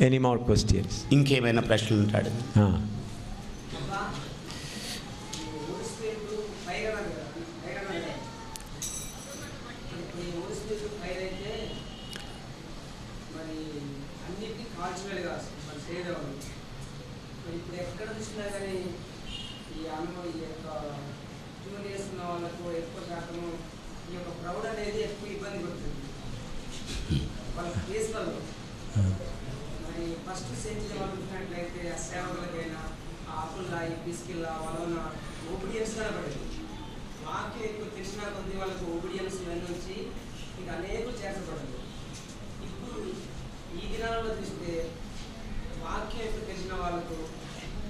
Any more questions? ఇంకేమైనా ప్రశ్నలు ఉంటాడు Ah. అబ్బా, ఈ ఊరిస్పీడ్ ఫైర్ అన్నది కదా, ఫైర్ అన్నది కదా. ఇప్పుడు ఈ ఊరిస్పీడ్ ఫైర్ అయితే మరి అన్నిటినీ కాల్చివేయాలి కాదు మరి చేయదేవాళ్ళు మరి ఇప్పుడు ఎక్కడ చూసినా కానీ ఈ అనుభవం ఈ యొక్క ట్యూన్ చేస్తున్న వాళ్ళకు ఎక్కువ శాతము ఈ యొక్క ప్రౌడ్ అనేది ఎక్కువ ఇబ్బంది పడుతుంది వాళ్ళ కేసులలో మరి ఫస్ట్ సెంచరీ వాళ్ళు చూసినట్లయితే ఆ సేవకులకైనా ఆకుల్లా ఆపుల్లా ఈ బిస్కిల్లా వాళ్ళ ఉన్న ఒబిడియన్స్ కనబడేది వాక్యం ఎక్కువ తెలిసిన కొద్ది వాళ్ళకు ఒబిడియన్స్ ఇవన్నీ వచ్చి ఇంకా అనేకులు చేర్చబడదు ఇప్పుడు ఈ దినాలలో చూస్తే వాక్యం ఎక్కువ తెలిసిన వాళ్ళకు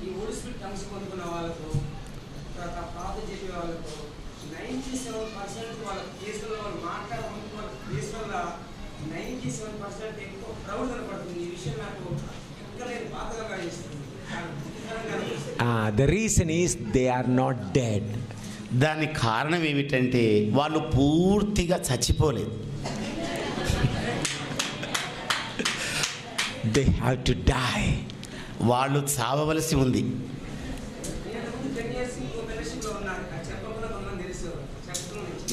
ఈ ఊడిస్పి టంగ్స్ పొందుకున్న వాళ్ళకు తర్వాత పాత చెప్పే వాళ్ళకు నైంటీ సెవెన్ పర్సెంట్ వాళ్ళ కేసులలో వాళ్ళు మాట్లాడకుండా వాళ్ళ కేసులలో నైంటీ సెవెన్ పర్సెంట్ ఎక్కువ ప్రౌడ్ కనపడుతుంది. ఈ విషయం నాకు Ah, the reason is they are not dead. దానికి కారణం ఏమిటంటే వాళ్ళు పూర్తిగా చచ్చిపోలేదు They have to die. వాళ్ళు చావవలసి ఉంది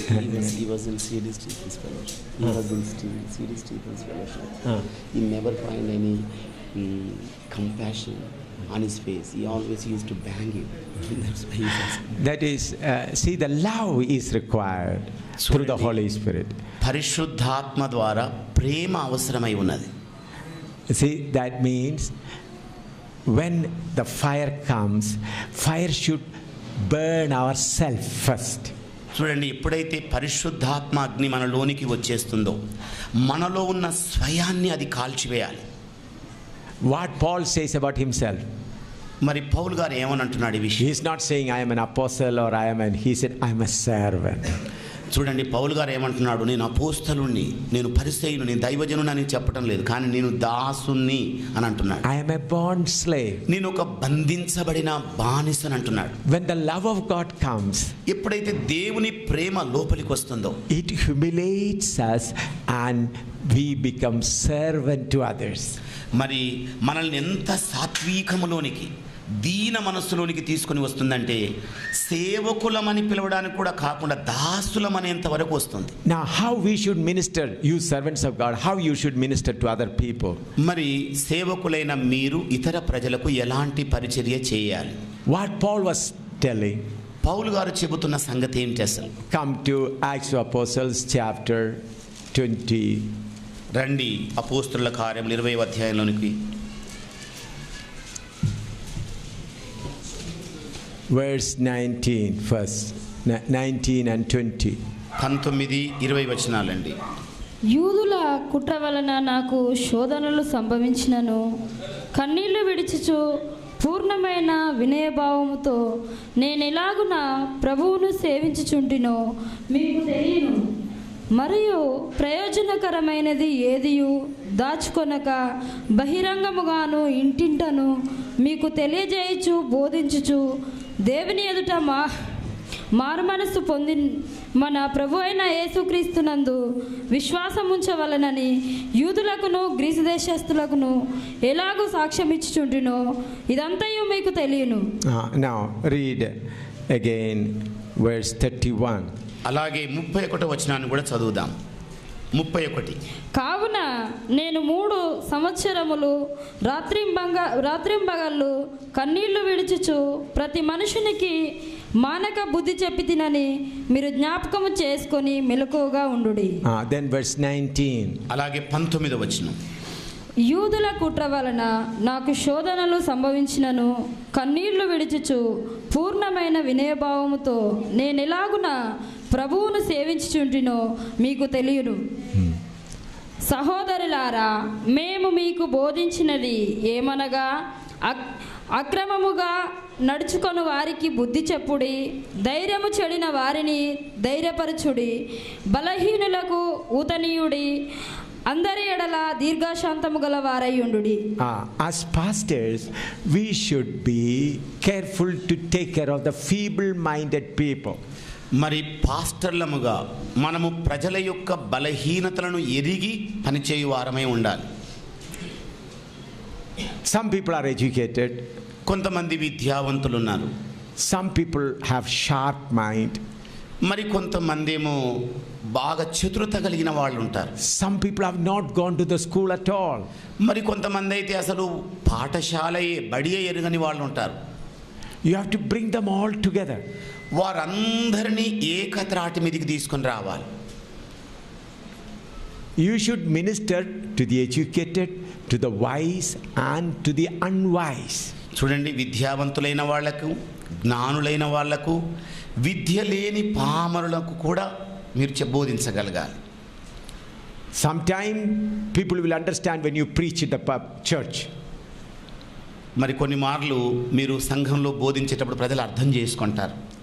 He was, he was in C.D. Stevens Fellowship. He was in C.D. Stevens Fellowship. Ah. He never find any mm, compassion on his face. He always used to bang him. That's why he was. That is, uh, see, the love is required through the Holy Spirit. పరిశుద్ధాత్మ ద్వారా ప్రేమ అవసరమై ఉన్నది See, that means when the fire comes, fire should burn ourselves first. చూడండి ఎప్పుడైతే పరిశుద్ధాత్మ అగ్ని మనలోనికి వచ్చేస్తుందో మనలో ఉన్న స్వయాన్ని అది కాల్చివేయాలి what Paul says about himself మరి పౌల్ గారు ఏమని అంటున్నాడు ఈ he's not saying I'm an apostle or I'm an he said I'm a servant చూడండి పౌల్ గారు ఏమంటున్నాడు నేను అపోస్తలుని నేను పరిస్థితిని నేను దైవజనుని అని చెప్పడం లేదు కానీ నేను దాసుని అని అంటున్నాడు. ఐఎమ్ ఎ బాండ్ స్లే నేను ఒక బంధించబడిన బానిస అని అంటున్నాడు. When the love of God comes ఎప్పుడైతే దేవుని ప్రేమ లోపలికి వస్తుందో it humiliates us and we become servant to others మరి మనల్ని ఎంత సాత్వికములోనికి దీన మనస్సులోనికి తీసుకొని వస్తుందంటే సేవకులమని పిలవడానికి కూడా కాకుండా దాసులమనేంత వరకు వస్తుంది. నా how we should minister you servants of God how you should minister to other people మరి సేవకులైన మీరు ఇతర ప్రజలకు ఎలాంటి పరిచర్య చేయాలి? What Paul was telling Paul గారు చెబుతున్న సంగతి ఏంటి అసలు? Come to Acts of chapter twenty రండి అపోస్తుల కార్యములు ఇరవై అధ్యాయంలోనికి. 19 first Ni- 19 and 20 పంతొమ్మిది ఇరవై వచనాలండి. యూదుల కుట్ర వలన నాకు శోధనలు సంభవించినను. కన్నీళ్ళు విడిచుచు పూర్ణమైన వినయభావముతో నేను ఎలాగున ప్రభువును సేవించుచుంటినో మీకు తెలియను. మరియు ప్రయోజనకరమైనది ఏదియు? దాచుకొనక బహిరంగముగాను ఇంటింటను మీకు తెలియజేయచు బోధించుచు దేవుని ఎదుట మా మారు మనస్సు పొంది మన ప్రభు అయిన యేసుక్రీస్తునందు విశ్వాసం ఉంచవలనని యూదులకును గ్రీసు దేశస్తులకును ఎలాగూ సాక్ష్యం ఇచ్చుచుంటినో ఇదంతయు మీకు తెలియను. Uh, read again again verse 31 అలాగే ముప్పై ఒకటో వచనాన్ని కూడా చదువుదాం. ముప్పై ఒకటి. కావున నేను మూడు సంవత్సరములు రాత్రింబగ రాత్రింబగళ్ళు కన్నీళ్ళు విడిచుచు ప్రతి మనుషునికి మానక బుద్ధి చెప్పి తినని మీరు జ్ఞాపకము చేసుకొని మెలకువగా ఉండుడి. Uh, then verse 19 అలాగే పంతొమ్మిదో వచనం. యూదుల కుట్ర వలన నాకు శోధనలు సంభవించినను కన్నీళ్ళు విడిచుచు పూర్ణమైన వినయభావముతో నేను ఎలాగున ప్రభువును సేవించుచుంటినో మీకు తెలియను సహోదరులారా మేము మీకు బోధించినది ఏమనగా అక్- అక్రమముగా నడుచుకొని వారికి బుద్ధి చెప్పుడి ధైర్యము చెడిన వారిని ధైర్యపరచుడి బలహీనులకు ఊతనీయుడి అందరి ఎడల దీర్ఘశాంతము గల వారయ్యుండుడి Uh, as pastors, we should be careful to take care of the feeble minded people. మరి పాస్టర్లముగా మనము ప్రజల యొక్క బలహీనతలను ఎరిగి పనిచేయవారమే ఉండాలి. సమ్ పీపుల్ ఆర్ ఎడ్యుకేటెడ్ కొంతమంది విద్యావంతులు ఉన్నారు some people have sharp mind మరి కొంతమంది ఏమో బాగా చతురత కలిగిన వాళ్ళు ఉంటారు some people have not gone to the school at all మరి కొంతమంది అయితే అసలు పాఠశాలయే బడియే ఎరగని వాళ్ళు ఉంటారు you have to bring them all together వారందరినీ ఏకత్రాటి మీదకి తీసుకుని రావాలి. You should minister to the educated to the wise and to the unwise చూడండి విద్యావంతులైన వాళ్ళకు జ్ఞానులైన వాళ్ళకు విద్య లేని పామరులకు కూడా మీరు బోధించగలగాలి. Some time people will understand when you preach the church మరి కొన్ని మార్లు మీరు సంఘంలో బోధించేటప్పుడు ప్రజలు అర్థం చేసుకుంటారు.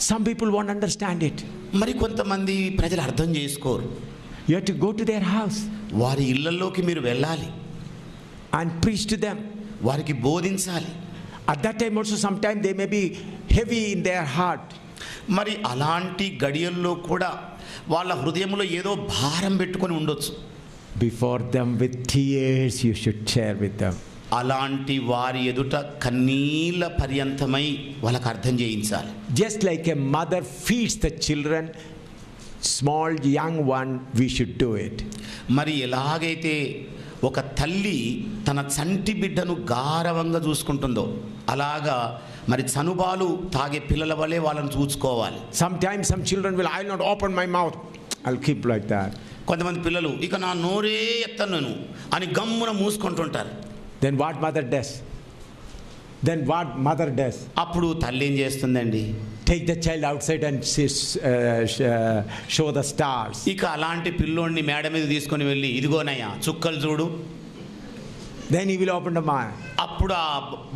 Some people won't understand it మరి కొంతమంది ప్రజలు అర్థం చేసుకోరు. You to go to their house వారి ఇళ్ళలోకి మీరు వెళ్ళాలి. అండ్ ప్రీచ్ టు దెమ్ వారికి బోధించాలి. At that time also some time they may be heavy in their heart మరి అలాంటి గడియల్లో కూడా వాళ్ళ హృదయంలో ఏదో భారం పెట్టుకొని ఉండొచ్చు. Before them with tears you should share with them అలాంటి వారి ఎదుట కన్నీళ్ళ పర్యంతమై వాళ్ళకి అర్థం చేయించాలి Just like a mother feeds the children, small young one, we should do it. మరి ఎలాగైతే ఒక తల్లి తన చంటి బిడ్డను గారవంగా చూసుకుంటుందో అలాగా మరి చనుబాలు తాగే పిల్లల వల్లే వాళ్ళని చూసుకోవాలి Sometimes some children will, I'll not open my mouth. I'll keep like that. కొంతమంది పిల్లలు ఇక నా నోరే ఎత్తను నేను అని గమ్మున మూసుకుంటుంటారు then what mother does then what mother does అప్పుడు తల్లి ఏం చేస్తుందండి? Take the child outside and show the stars ఇక అలాంటి పిల్లోడిని మేడ మీద తీసుకొని వెళ్ళి ఇదిగోనయ్యా చుక్కలు చూడు. దెన్ ఈ విల్ ఓపెన్ ద మా అప్పుడు ఆ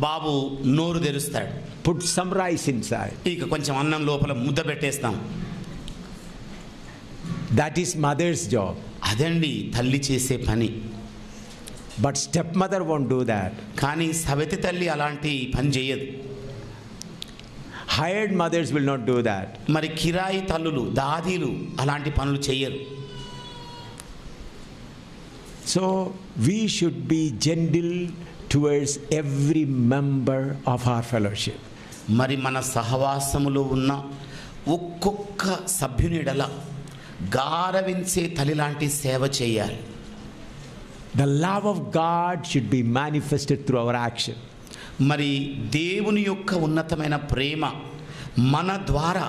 బాబు నోరు తెరుస్తాడు. Put some rice in sir ఇక కొంచెం అన్నం లోపల ముద్ద పెట్టేస్తాం. దట్ ఈస్ మదర్స్ జాబ్ అదండి తల్లి చేసే పని. But step mother won't do that కానీ సవతి తల్లి అలాంటి పని చేయదు. Hired mothers will not do that మరి కిరాయి తల్లులు దాదీలు అలాంటి పనులు చేయరు. So we should be gentle towards every member of our fellowship మరి మన సహవాసములో ఉన్న ఒక్కొక్క సభ్యునిడల గారవించే తల్లి లాంటి సేవ చేయాలి. The love of God should be manifested through our action. మరి దేవుని యొక్క ఉన్నతమైన ప్రేమ మన ద్వారా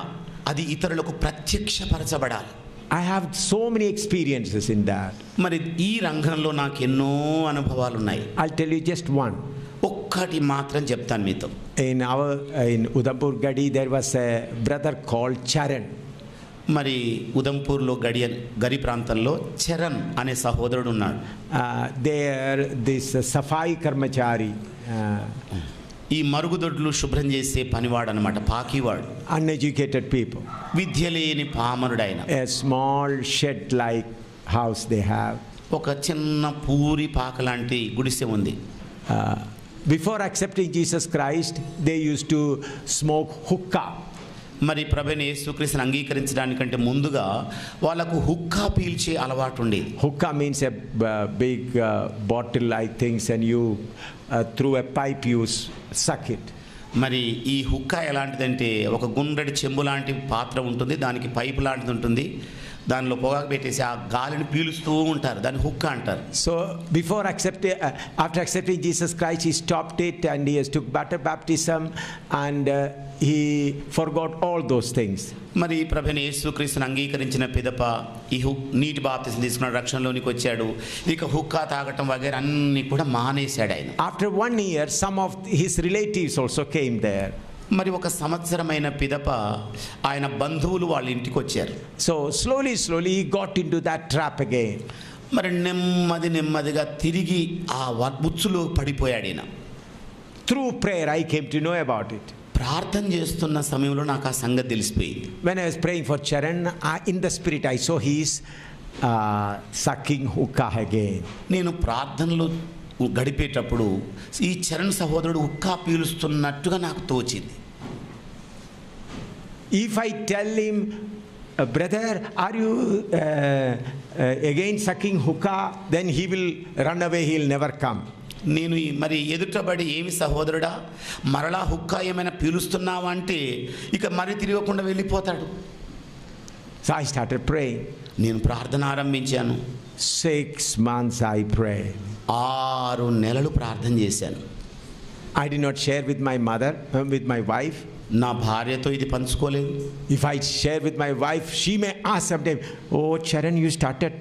అది ఇతరులకు ప్రత్యక్షపరచబడాలి I have so many experiences in that. మరి ఈ రంగంలో నాకు ఎన్నో అనుభవాలు ఉన్నాయి I'll tell you just one. ఒక్కటి మాత్రం చెప్తాను మీతో In our in Udampur Gadi, there was a brother called Charan. మరి ఉదంపూర్లో గడియన్ గరి ప్రాంతంలో చరణ్ అనే సహోదరుడు ఉన్నాడు. దేర్ దిస్ సఫాయి కర్మచారి ఈ మరుగుదొడ్లు శుభ్రం చేసే పనివాడు అనమాట పాకివాడు. అన్ఎడ్యుకేటెడ్ పీపుల్ విద్య లేని పామరుడైన small shed like house they have ఒక చిన్న పూరి పాక లాంటి గుడిసె ఉంది. Before accepting Jesus Christ they use to smoke hookah మరి ప్రభుని యేసుక్రీస్తుని అంగీకరించడానికంటే ముందుగా వాళ్ళకు హుక్కా పీల్చే అలవాటు ఉండేది a uh, big uh, bottle-like things, and you uh, through a pipe you s- suck it. మరి ఈ హుక్కా ఎలాంటిదంటే ఒక గుండ్రటి చెంబు లాంటి పాత్ర ఉంటుంది దానికి పైపు లాంటిది ఉంటుంది దానిలో పొగాకు పెట్టేసి ఆ గాలిని పీలుస్తూ ఉంటారు. దాన్ని హుక్ అంటారు. So before accept after accepting Jesus Christ he stop it and he to better baptism and he forgot all those things మరి ప్రభుని యేసు క్రీస్తుని అంగీకరించిన పిదప ఈ హుక్ నీటి బాప్తిసం తీసుకున్న రక్షణలోనికి వచ్చాడు. ఇక హుక్కా తాగటం వగేరే అన్ని కూడా మానేశాడు ఆయన. After one year some of his relatives also came there మరి ఒక సంవత్సరమైన పిదప ఆయన బంధువులు వాళ్ళ ఇంటికి వచ్చారు. So slowly slowly got into that trap again మరి నెమ్మది నెమ్మదిగా తిరిగి ఆ వర్బుచ్చులో పడిపోయాడు ఈయన. Through prayer I came to know about it ప్రార్థన చేస్తున్న సమయంలో నాకు ఆ సంగతి తెలిసిపోయింది. When I'm praying for Charan ah in the spirit I saw he's sucking hookah హెగే నేను ప్రార్థనలో గడిపేటప్పుడు ఈ చరణ్ సహోదరుడు ఉక్కా పీలుస్తున్నట్టుగా నాకు తోచింది. If I tell him brother are you again sucking hookah then he will run away he will never come నేను మరి ఎదుటబడి ఏమి సహోదరుడా? మరలా హుక్కా ఏమైనా పీలుస్తున్నావా అంటే ఇక మరీ తిరగకుండా వెళ్ళిపోతాడు. సాయి స్టార్టెడ్ ప్రే నేను ప్రార్థన ఆరంభించాను. సిక్స్ మంత్స్ ఐ ప్రే ఆరు నెలలు ప్రార్థన చేశాను. I did not share with my mother with my wife నా భార్యతో ఇది పంచుకోలేదు. If I share with my wife she may ah సబ్డే oh Charan you started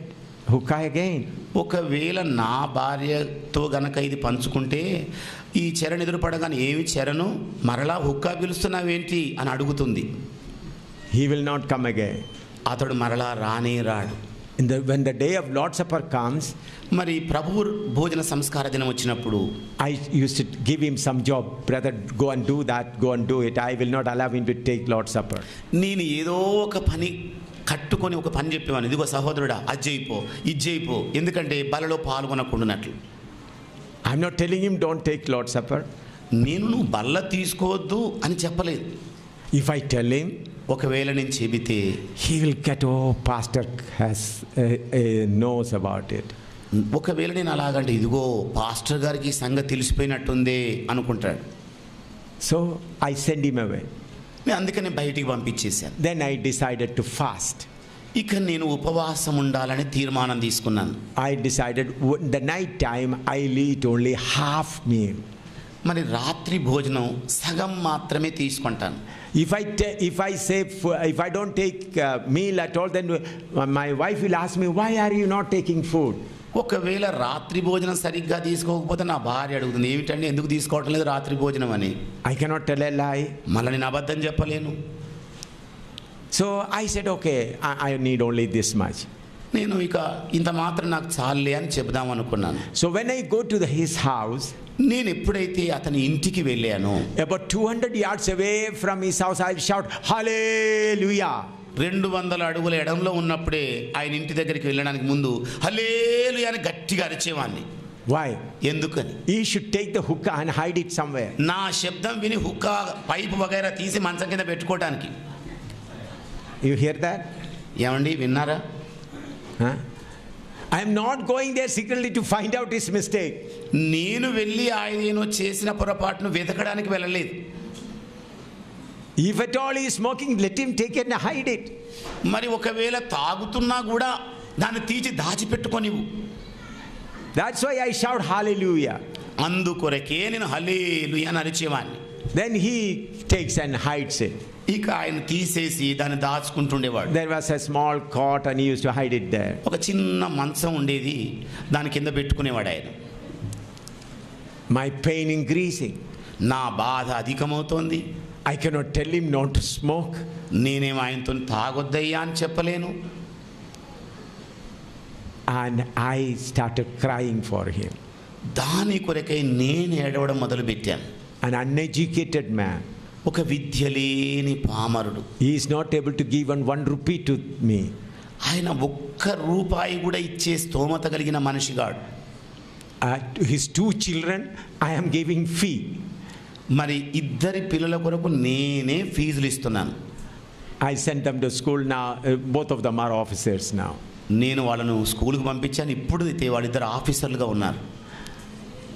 hookah again ఒకవేళ నా భార్యతో గనక ఇది పంచుకుంటే ఈ చరణ్ ఎదురుపడగానే ఏమి చరణు? మరలా హుక్కా పిలుస్తున్నావేంటి? అని అడుగుతుంది. He will not come again అతడు మరలా రానే రాడు. In the when the day of Lord supper comes మరి ప్రభు భోజన సంస్కార దినం వచ్చినప్పుడు I use to give him some job brother go and do that go and do it I will not allow in to take Lord supper నేను ఏదో ఒక పని కట్టుకొని ఒక పని చెప్పేవాను ఇదిగో సహోదరుడా అజ్జైపో ఇజ్జైపో ఎందుకంటే బలలో పాల్గొనకుండానట్లు I'm not telling him don't take Lord supper నేను నువ్వు బల్ల తీసుకోవద్దు అని చెప్పలేదు. ఇఫ్ ఐ టెల్ హిమ్ ఒకవేళ నేను చెబితే he will get oh pastor has knows about it ఒకవేళ నేను అలాగంటే ఇదిగో పాస్టర్ గారికి సంగతి తెలిసిపోయినట్టుంది అనుకుంటాడు. So I send him away నేను అందుకని బయటికి పంపించేశాను. Then I decided to fast ఇక నేను ఉపవాసం ఉండాలని తీర్మానం తీసుకున్నాను. I decided the night time I eat only half meal మరి రాత్రి భోజనం సగం మాత్రమే తీసుకుంటాను. if I, t- if I say, f- if I don't take uh, meal at all, then uh, my wife will ask me, why are you not taking food? ఒకవేళ రాత్రి భోజనం సరిగ్గా తీసుకోకపోతే నా భార్య అడుగుతుంది ఏమిటండి? ఎందుకు తీసుకోవటం లేదు రాత్రి భోజనం అని? I cannot tell lie మళ్ళీ నేను అబద్ధం చెప్పలేను. So I said okay I need only this much నేను ఇక ఇంత మాత్రం నాకు చాలులే అని చెబుదాం అనుకున్నాను So when I go to the, his house, నేను ఎప్పుడైతే అతని ఇంటికి వెళ్ళానో about 200 yards away from his house, I'll shout, Hallelujah. రెండు వందల అడుగుల ఎడంలో ఉన్నప్పుడే ఆయన ఇంటి దగ్గరికి వెళ్ళడానికి ముందు హలేలు అని గట్టిగా అరిచేవాడిని Why? ఎందుకని He should take the hookah and hide it somewhere. నా శబ్దం విని హుక్కా పైపు వగైరా తీసి మంచం కింద పెట్టుకోవటానికి You hear that? ఏమండి విన్నారా Huh? I am not going there secretly to find out his mistake. నేను వెళ్ళి ఆయన ఏనో చేసిన పొరపాటును వెతకడానికి వెళ్ళలేదు If at all he is smoking, let him take it and hide it. మరి ఒకవేళ తాగుతున్నా కూడా దాన్ని తీసి దాచిపెట్టుకొనివు That's why I shout hallelujah. అందుకొరకే నేను హలేలు అని అరిచేవాడిని Then he takes and hides it. ఇక ఆయన తీసేసి దాన్ని దాచుకుంటుండేవాడు. There was a small cot and use to hide it they ఒక చిన్న మంచం ఉండేది దాని కింద పెట్టుకునేవాడు ఆయన. మై పెయిన్ ఇంక్రీసింగ్ నా బాధ అధికమవుతోంది. I cannot tell him not to smoke నేనేం ఆయనతో తాగొద్దయ్యా అని చెప్పలేను. And I start crying for him దాని కొరకై నేను ఏడవడం మొదలుపెట్టాను. అన్ అన్ఎడ్యుకేటెడ్ మ్యాన్ ఒక విద్య లేని పామరుడు. Is not able to give an one rupee to me ఆయన ఒక్క రూపాయి కూడా ఇచ్చే స్తోమత కలిగిన మనిషిగాడు. His two children I'm giving fee మరి ఇద్దరి పిల్లల కొరకు నేనే ఫీజులు ఇస్తున్నాను. I sent them to school నా బోత్ ఆఫ్ ద మార్ ఆఫీసర్స్ నా నేను వాళ్ళను స్కూల్కి పంపించాను ఇప్పుడు అయితే వాళ్ళు ఇద్దరు ఆఫీసర్లుగా ఉన్నారు.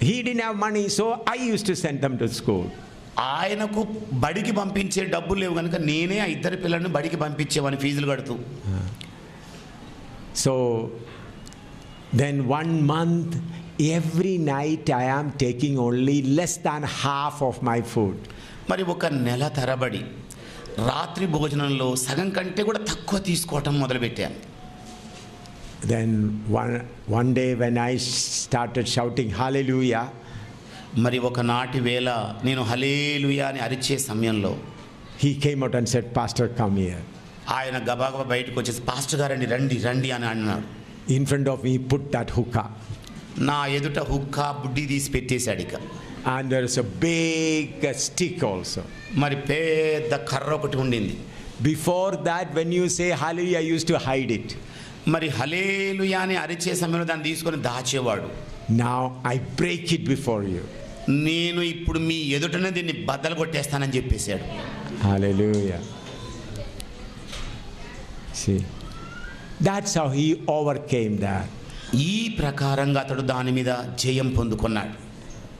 He did have money so I use to sent them to school ఆయనకు బడికి పంపించే డబ్బులు లేవు కనుక నేనే ఆ ఇద్దరు పిల్లల్ని బడికి పంపించేవాని ఫీజులు కడుతూ. So then one month every night I am taking only less than half of my food మరి ఒక నెల తరబడి రాత్రి భోజనంలో సగం కంటే కూడా తక్కువ తీసుకోవటం మొదలుపెట్టాను. Then one one day when I started shouting hallelujah మరి ఒక నాటి వేళ నేను హలేలుయా అని అరిచే సమయంలో he came out and said pastor come here ఆయన గబాగబ బయటకు వచ్చేసి పాస్టర్ అండి రండి రండి అని అన్నాడు. In front of me put that hookah నా ఎదుట హుక్కా బుడ్డి తీసి పెట్టేశాడు ఇక. And there is a big stick also మరి పెద్ద కర్ర ఒకటి ఉండింది. Before that when you say holy I use to hide it మరి హలేలుయా అని అరిచే సమయంలో దాన్ని తీసుకొని దాచేవాడు. నా I break it before you నేను ఇప్పుడు మీ ఎదుటనే దీన్ని బద్దలు కొట్టేస్తానని చెప్పేశాడు. That's he over came that ఈ ప్రకారంగా అతడు దాని మీద జయం పొందుకున్నాడు.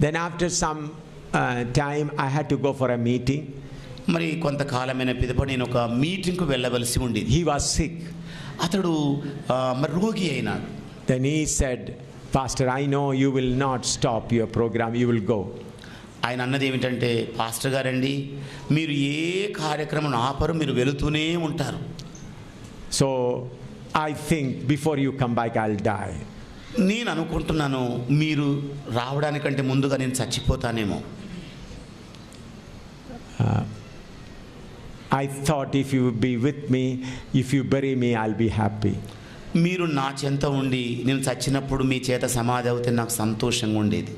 Then after some time I had to go for a meeting మరి కొంతకాలమైన పిదప నేను ఒక మీటింగ్కు వెళ్ళవలసి ఉండేది. హీ వాస్ సిక్ అతడు మరి రోగి అయినాడు. Then he said pastor I know you will not stop your program you will go ఆయన అన్నది ఏమిటంటే పాస్టర్ గారండి మీరు ఏ కార్యక్రమం ఆపరు మీరు వెళుతూనే ఉంటారు. So I think before you come back I'll die నేను అనుకుంటున్నాను మీరు రావడానికంటే ముందుగా నేను చచ్చిపోతానేమో. I thought if you be with me if you bury me I'll be happy మీరు నా చెంత ఉండి నేను చచ్చినప్పుడు మీ చేత సమాధి అవుతే నాకు సంతోషంగా ఉండేది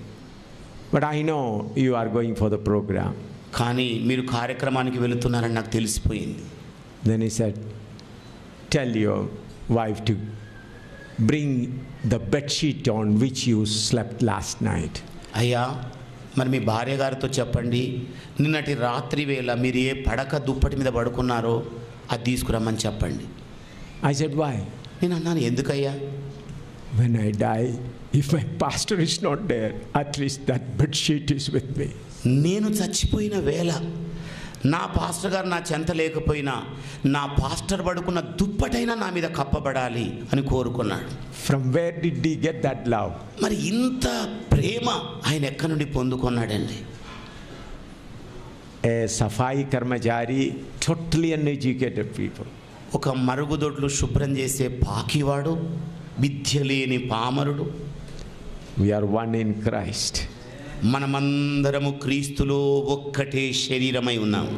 But I know you are going for the program. కానీ మీరు కార్యక్రమానికి వెళుతున్నారని నాకు తెలిసిపోయింది he said, Tell your wife to bring the bed sheet on which you slept last night. అయ్యా మరి మీ భార్య గారితో చెప్పండి నిన్నటి రాత్రి వేళ మీరు ఏ పడక దుప్పటి మీద పడుకున్నారో అది తీసుకురమ్మని చెప్పండి I said, Why? నేను అన్నాను ఎందుకయ్యా when I die if my pastor is not there at least that bed sheet is with me నేను చచ్చిపోయిన వేళ నా పాస్టర్ గారు నా చెంత లేకపోయినా నా పాస్టర్ పడుకున్న దుప్పటైనా నా మీద కప్పబడాలి అని కోరుకున్నాడు. From where did he get that love మరి ఇంత ప్రేమ ఆయన ఎక్కడి నుండి పొందుకున్నాడండి? A safai karmachari totally uneducated people ఒక మరుగుదొడ్లు శుభ్రం చేసే పాకివాడు విద్య లేని పామరుడు We are one in Christ. మనమందరము క్రీస్తులో ఒక్కటే శరీరమై ఉన్నాము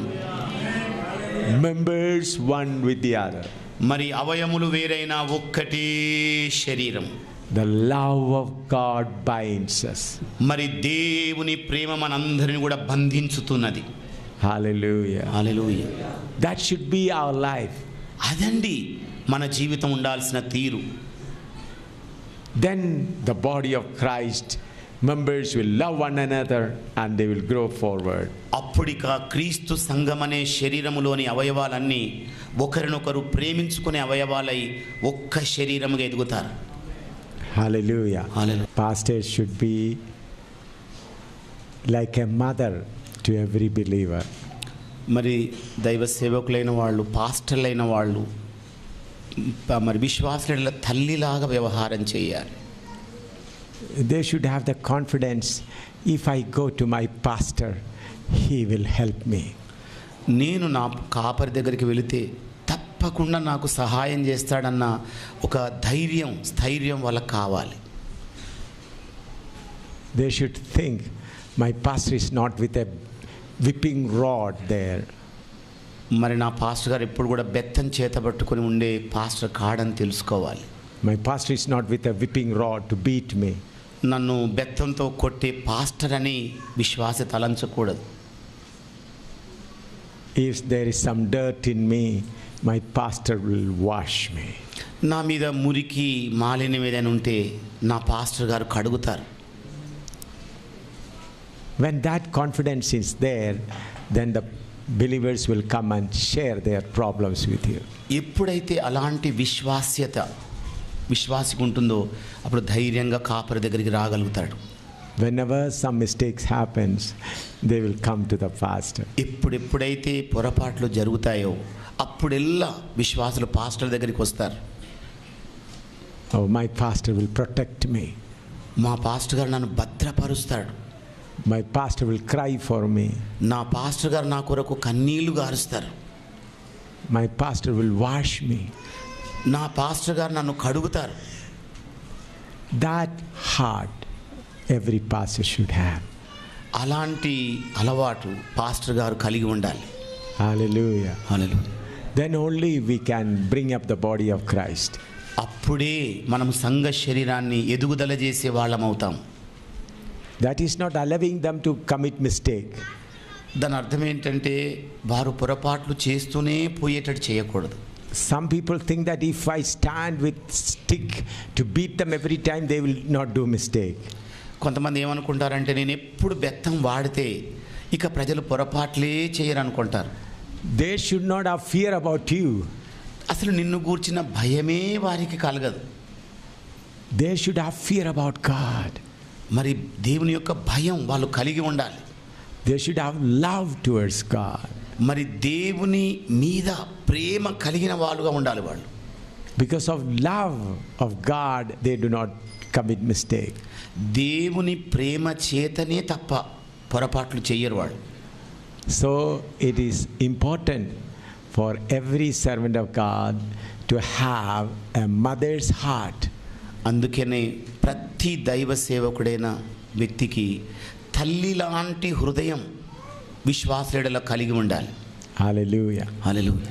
Members one with the other. మరి అవయములు వేరైనా ఒక్కటే శరీరం The love of God binds us. మరి దేవుని ప్రేమ మనందరిని కూడా బంధించుతున్నది Hallelujah. Hallelujah That should be our life. అదండి మన జీవితం ఉండాల్సిన తీరు. Then the body of Christ members will love one another and they will grow forward అప్పుడు అప్పుడికా క్రీస్తు సంఘం అనే శరీరములోని అవయవాలన్నీ ఒకరినొకరు ప్రేమించుకునే అవయవాలై ఒక్క శరీరముగా ఎదుగుతారు. Pastor should be like a mother to every believer మరి దైవ సేవకులైన వాళ్ళు పాస్టర్లైన వాళ్ళు మరి విశ్వాసుల తల్లిలాగా వ్యవహారం చేయాలి They should have the confidence if I go to my pastor, he will help me. నేను నా కాపరి దగ్గరికి వెళితే తప్పకుండా నాకు సహాయం చేస్తాడన్న ఒక ధైర్యం స్థైర్యం వాళ్ళకి కావాలి They should think my pastor is not with a whipping rod there. మరి నా పాస్టర్ గారు ఎప్పుడు కూడా బెత్తం చేత పట్టుకొని ఉండే పాస్టర్ కాడని తెలుసుకోవాలి My pastor is not with a whipping rod to beat me. నన్ను బెత్తంతో కొట్టే పాస్టర్ అని విశ్వాస తలంచకూడదు If there is some dirt in me, my pastor will wash me. నా మీద మురికి మాలిన్యం ఏదైనా ఉంటే నా పాస్టర్ గారు కడుగుతారు When that confidence is there, then the believers will come and share their problems with you. ఎప్పుడైతే అలాంటి విశ్వాస్యత విశ్వాసికి ఉంటుందో అప్పుడు ధైర్యంగా కాపరి దగ్గరికి రాగలుగుతాడు Whenever some mistakes happens, they will come to the pastor. ఎప్పుడెప్పుడైతే పొరపాట్లు జరుగుతాయో అప్పుడెల్లా విశ్వాసులు పాస్టర్ దగ్గరికి వస్తారు Oh, my pastor will protect me. మా పాస్టర్ గారు నన్ను భద్రపరుస్తాడు my pastor will cry for me నా పాస్టర్ గారు నా కొరకు కన్నీళ్ళు గారుస్తారు. My pastor will wash me నా పాస్టర్ గారు నన్ను కడుగుతారు. That heart every pastor should have అలాంటి అలవాటు పాస్టర్ గారు కలిగి ఉండాలి. Then only we can bring up the body of Christ అప్పుడే మనం సంఘ శరీరాన్ని ఎదుగుదల చేసే వాళ్ళమవుతాము That is not allowing them to commit mistake. దాని అర్థం ఏంటంటే వారు పొరపాట్లు చేస్తూనే పోయేటట్టు చేయకూడదు Some people think that if I stand with stick to beat them every time, they will not do mistake. కొంతమంది ఏమనుకుంటారంటే నేను ఎప్పుడు బెత్తం వాడితే ఇక ప్రజలు పొరపాట్లే చేయరనుకుంటారు They should not have fear about you. అసలు నిన్ను గూర్చిన భయమే వారికి కలగదు They should have fear about God. మరి దేవుని యొక్క భయం వాళ్ళు కలిగి ఉండాలి They should have love towards God. మరి దేవుని మీద ప్రేమ కలిగిన వాళ్ళుగా ఉండాలి వాళ్ళు Because of love of God, they do not commit mistake. దేవుని ప్రేమ చేతనే తప్ప పొరపాట్లు చెయ్యరు వాళ్ళు So it is important for every servant of God to have a mother's heart. అందుకనే ప్రతి దైవ సేవకుడైన వ్యక్తికి తల్లి లాంటి హృదయం విశ్వాసుల కలిగి ఉండాలి Hallelujah. హల్లెలూయా